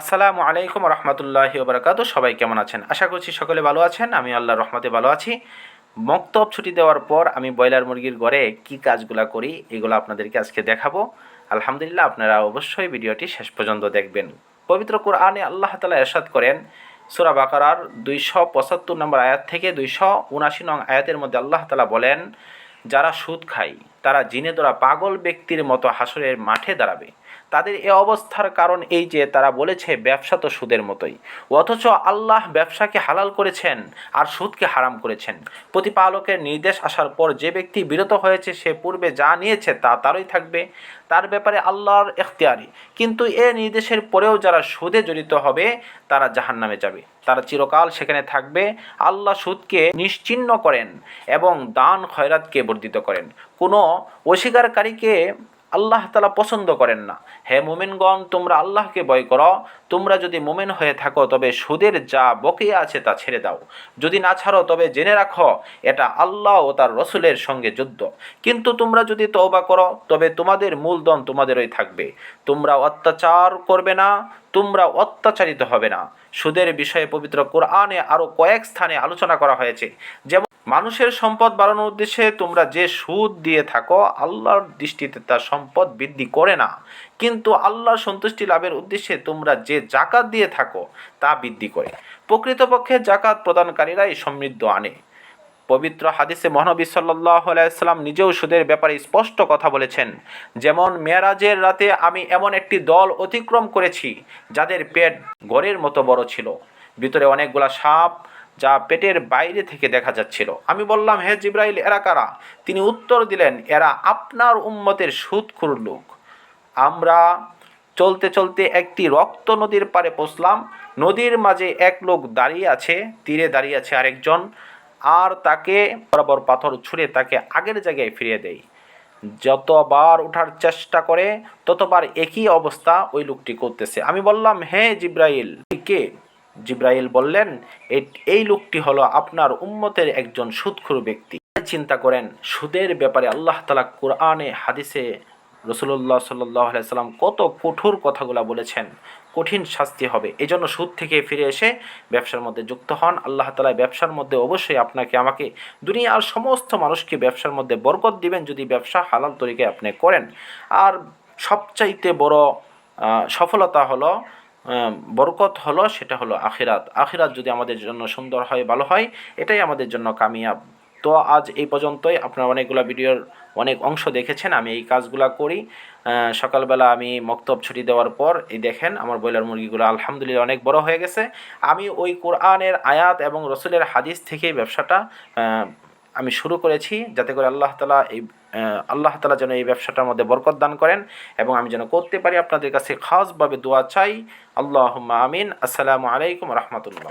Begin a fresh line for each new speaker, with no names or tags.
আসসালামু আলাইকুম রহমতুল্লাহি ওবরাকাতু। সবাই কেমন আছেন? আশা করছি সকলে ভালো আছেন। আমি আল্লাহর রহমতে ভালো আছি। মক্তব ছুটি দেওয়ার পর আমি ব্রয়লার মুরগির ঘরে কি কাজগুলো করি, এগুলো আপনাদেরকে আজকে দেখাবো। আলহামদুলিল্লাহ, আপনারা অবশ্যই ভিডিওটি শেষ পর্যন্ত দেখবেন। পবিত্র কোরআনে আল্লাহ তালা এরশাদ করেন, সুরা বাকারার দুইশো পঁচাত্তর নম্বর আয়াত থেকে দুইশো উনাশি নং আয়াতের মধ্যে আল্লাহ তালা বলেন, যারা সুদ খায় তারা জিনে ধরা পাগল ব্যক্তির মতো হাসরের মাঠে দাঁড়াবে। তাদের এ অবস্থার কারণ এই যে তারা বলেছে, ব্যবসা তো সুদের মতোই। অথচ আল্লাহ ব্যবসাকে হালাল করেছেন আর সুদকে হারাম করেছেন। প্রতিপালকের নির্দেশ আসার পর যে ব্যক্তি বিরত হয়েছে, সে পূর্বে যা নিয়েছে তা তারই থাকবে। তার ব্যাপারে আল্লাহর এখতিয়ারি। কিন্তু এ নির্দেশের পরেও যারা সুদে জড়িত হবে, তারা জাহান নামে যাবে। তারা চিরকাল সেখানে থাকবে। আল্লাহ সুদকে নিশ্চিহ্ন করেন এবং দান খয়রাতকে বর্ধিত করেন। কোনো অস্বীকারীকে আল্লাহ তালা পছন্দ করেন না। হে মোমেনগণ, তোমরা আল্লাহকে ভয় করো। তোমরা যদি মোমেন হয়ে থাকো, তবে সুদের যা বকেয়া আছে তা ছেড়ে দাও। যদি না ছাড়ো, তবে জেনে রাখো, এটা আল্লাহ ও তার রসুলের সঙ্গে যুদ্ধ। কিন্তু তোমরা যদি তওবা করো, তবে তোমাদের মূলধন তোমাদেরই থাকবে। তোমরা অত্যাচার করবে না, তোমরা অত্যাচারিত হবে না। সুদের বিষয়ে পবিত্র কোরআনে আরও কয়েক স্থানে আলোচনা করা হয়েছে। যেমন মানুষের সম্পদ বাড়ানোর উদ্দেশ্যে তোমরা যে সুদ দিয়ে থাকো, আল্লাহর দৃষ্টিতে তার সম্পদ বৃদ্ধি করে না। কিন্তু আল্লাহর সন্তুষ্টি লাভের উদ্দেশ্যে তোমরা যে জাকাত দিয়ে থাকো, তা বৃদ্ধি করে। প্রকৃতপক্ষে জাকাত প্রদানকারীরাই সমৃদ্ধ আনে। পবিত্র হাদিসে মহানবী সাল্লাহ আলাইসাল্লাম নিজেও সুদের ব্যাপারে স্পষ্ট কথা বলেছেন, যেমন, মেয়ারাজের রাতে আমি এমন একটি দল অতিক্রম করেছি, যাদের পেট ঘরের মতো বড় ছিল। ভিতরে অনেকগুলা সাপ যা পেটের বাইরে থেকে দেখা যাচ্ছিল। আমি বললাম, হে জিব্রাইল, এরা কারা? তিনি উত্তর দিলেন, এরা আপনার উম্মতের সুদখুর লোক। আমরা চলতে চলতে একটি রক্ত নদীর পারে পৌঁছলাম। নদীর মাঝে এক লোক দাঁড়িয়ে আছে, তীরে দাঁড়িয়ে আছে আরেকজন। আর তাকে বরাবর পাথর ছুঁড়ে তাকে আগের জায়গায় ফিরিয়ে দেয় যতবার ওঠার চেষ্টা করে, ততবার একই অবস্থা ওই লোকটি করতেছে। আমি বললাম, হে জিব্রাইল, কে? জিব্রাইল বললেন এই লোকটি হলো আপনার উম্মতের একজন সুদখুর ব্যক্তি। চিন্তা করেন, সুদের ব্যাপারে আল্লাহ তালা কোরআনে, হাদিসে রসুল্লাহ সাল্লাহ সাল্লাম কত কঠোর কথাগুলো বলেছেন। কঠিন শাস্তি হবে। এই জন্য সুদ থেকে ফিরে এসে ব্যবসার মধ্যে যুক্ত হন। আল্লাহ তালা ব্যবসার মধ্যে অবশ্যই আপনাকে, আমাকে, দুনিয়ার সমস্ত মানুষকে ব্যবসার মধ্যে বরকত দিবেন যদি ব্যবসা হালাল তরিকায় আপনি করেন। আর সবচাইতে বড় সফলতা হলো বরকত হলো, সেটা হলো আখিরাত। আখিরাত যদি আমাদের জন্য সুন্দর হয়, ভালো হয়, এটাই আমাদের জন্য কামিয়াব। তো আজ এই পর্যন্তই। আপনারা অনেকগুলো ভিডিওর অনেক অংশ দেখেছেন, আমি এই কাজগুলো করি। সকালবেলা আমি মক্তব ছুটি দেওয়ার পর, এই দেখেন, আমার ব্রয়লার মুরগিগুলো আলহামদুলিল্লাহ অনেক বড় হয়ে গেছে। আমি ওই কোরআনের আয়াত এবং রসুলের হাদিস থেকেই ব্যবসাটা আমি শুরু করেছি যাতে করে আল্লাহ তালা এই আল্লাহ তালা যেন এই ব্যবসাটার মধ্যে বরকত দান করেন এবং আমি যেন করতে পারি আপনাদের কাছে খাসভাবে দোয়া চাই। আল্লাহ আমিন। আসসালামু আলাইকুম রহমতুল্লাহ।